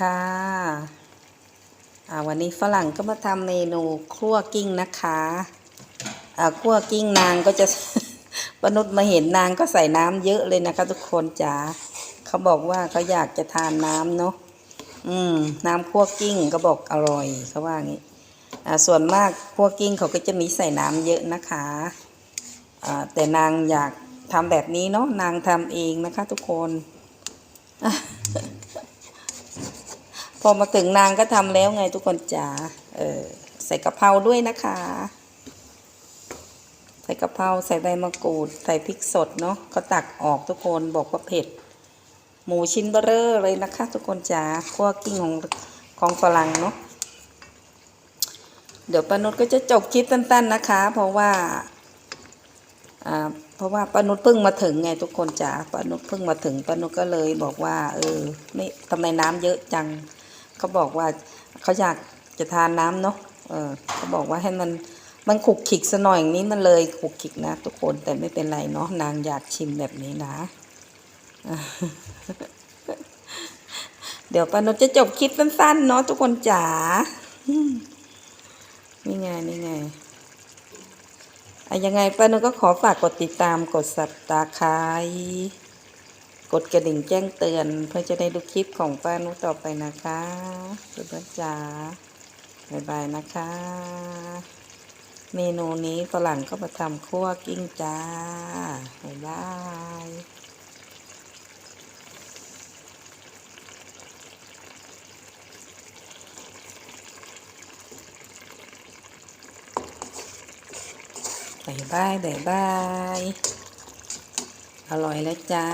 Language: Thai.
ค่ะวันนี้ฝรั่งก็มาทำเมนูคั่วกิ้งนะคะอ่าคั่วกิ้งนางก็จะปนุษมาเห็นนางก็ใส่น้ำเยอะเลยนะคะ ทุกคนจ๋าเขาบอกว่าเขาอยากจะทานน้ำเนาะอืม น้ำคั่วกิ้งก็บอกอร่อยเขาว่างี้อ่าส่วนมากคั่วกิ้งเขาก็จะมีใส่น้ำเยอะนะคะอ่าแต่นางอยากทำแบบนี้เนาะนางทำเองนะคะ ทุกคน พอมาถึงนางก็ทำแล้วไงทุกคนจ๋าเออใส่กะเพราด้วยนะคะ ใส่กะเพราใส่ใบมะกรูด ใส่พริกสดเนาะก็ตักออกทุกคนบอกว่าเผ็ด หมูชิ้นเบอร์เร่อเลยนะคะ ทุกคนจ๋าคั่วกิ้งของของฝรั่งเนาะเดี๋ยวปานุชก็จะจบคลิปสั้นๆนะคะ เพราะว่าอ่าเพราะว่าปานุชเพิ่งมาถึงไงทุกคนจ๋าปานุชเพิ่งมาถึงปานุชก็เลยบอกว่า เออไม่ทำไมน้ำเยอะจัง เขาบอกว่าเขาอยากจะทานน้ำเนาะเออเขาบอกว่าให้มันมันขุกขิกซะหน่อยอย่างนี้มันเลยขุกขิกนะ ทุกคนแต่ไม่เป็นไรเนาะนางอยากชิมแบบนี้นะ เดี๋ยวปานุจะจบคลิปสั้นๆเนาะทุกคนจ๋าอืมนี่ไงนี่ไงอะยังไงป้านุก็ขอฝากกดติดตามกดสับตาคาย กดกระดิ่งแจ้งเตือน เพื่อจะได้ดูคลิปของป้านุต่อไปนะคะเพื่อนๆจ๋าบ๊ายบายนะคะ เมนูนี้ฝรั่งก็มาทำคั่วกิ้งจ้าบ๊ายบายบายบายบายบาย อร่อยแล้วจ้า